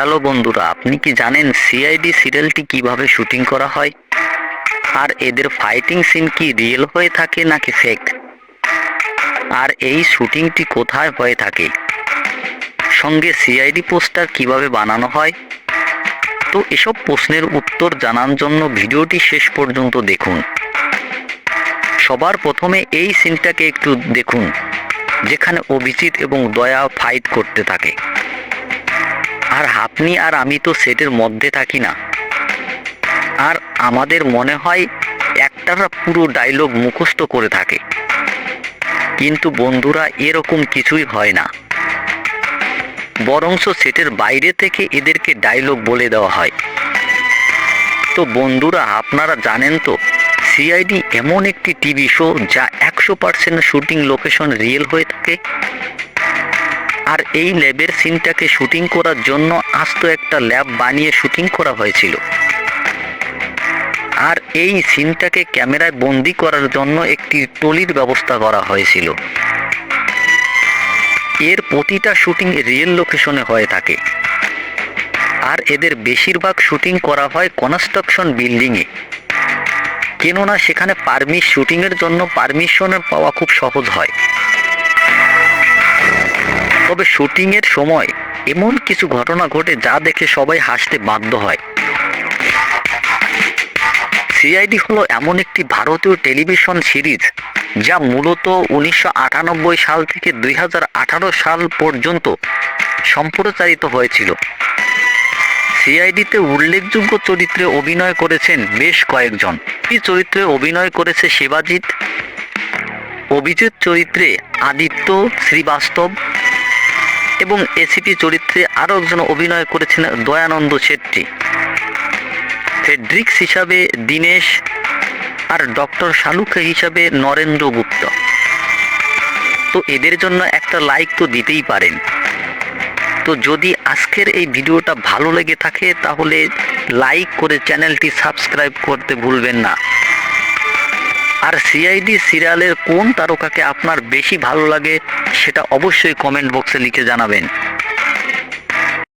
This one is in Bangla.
হ্যালো বন্ধুরা, আপনি কি জানেন সিআইডি সিরিয়ালটি কীভাবে শুটিং করা হয়? আর এদের ফাইটিং সিন কি রিয়েল হয়ে থাকে নাকি ফেক আর এই শুটিংটি কোথায় হয়ে থাকে? সঙ্গে সিআইডি পোস্টার কীভাবে বানানো হয়? তো এসব প্রশ্নের উত্তর জানার জন্য ভিডিওটি শেষ পর্যন্ত দেখুন। সবার প্রথমে এই সিনটাকে একটু দেখুন, যেখানে অভিজিৎ এবং দয়া ফাইট করতে থাকে। আর আপনি আর আমি তো সেটের মধ্যে থাকি না। আর আমাদের মনে হয় একটারা পুরো ডায়লগ মুখস্থ করে থাকে। কিন্তু বন্ধুরা, এরকম কিছুই হয় না। বরংস সেটের বাইরে থেকে এদেরকে ডায়লগ বলে দেওয়া হয়। তো বন্ধুরা, আপনারা জানেন তো সিআইডি এমন একটি টিভি শো যা একশো পার্সেন্ট শুটিং লোকেশন রিয়েল হয়ে থাকে। আর এই ল্যাবের সিনটাকে শুটিং করার জন্য আস্ত একটা ল্যাব বানিয়ে শুটিং করা হয়েছিল। আর এই সিনটাকে ক্যামেরায় বন্দি করার জন্য একটি টলির ব্যবস্থা করা হয়েছিল। এর প্রতিটা শুটিং রিয়েল লোকেশনে হয়ে থাকে। আর এদের বেশিরভাগ শুটিং করা হয় কনস্ট্রাকশন বিল্ডিংয়ে। কেননা সেখানে পারমিশ শুটিংয়ের জন্য পারমিশন পাওয়া খুব সহজ হয়। তবে শুটিংয়ের সময় এমন কিছু ঘটনা ঘটে যা দেখে সবাই হাসতে বাধ্য হয়। সিআইডি হলো এমন একটি ভারতীয় টেলিভিশন সিরিজ যা মূলত উনিশশো আটানব্বই সাল থেকে দুই সাল পর্যন্ত সম্প্রচারিত হয়েছিল। সিআইডিতে উল্লেখযোগ্য চরিত্রে অভিনয় করেছেন বেশ কয়েকজন। এই চরিত্রে অভিনয় করেছে শিবাজিৎ, অভিজিৎ চরিত্রে আদিত্য, শ্রীবাস্তব এবং এসিপি চরিত্রে আরও একজন অভিনয় করেছেন দয়ানন্দ শেট্টি। ফেড্রিক্স হিসাবে দীনেশ আর ডক্টর শালুক হিসাবে নরেন্দ্র গুপ্ত। তো এদের জন্য একটা লাইক তো দিতেই পারেন। তো যদি আজকের এই ভিডিওটা ভালো লেগে থাকে, তাহলে লাইক করে চ্যানেলটি সাবস্ক্রাইব করতে ভুলবেন না। আর সিআইডি সিরিয়ালের কোন তারকাকে আপনার বেশি ভালো লাগে, সেটা অবশ্যই কমেন্ট বক্সে লিখে জানাবেন।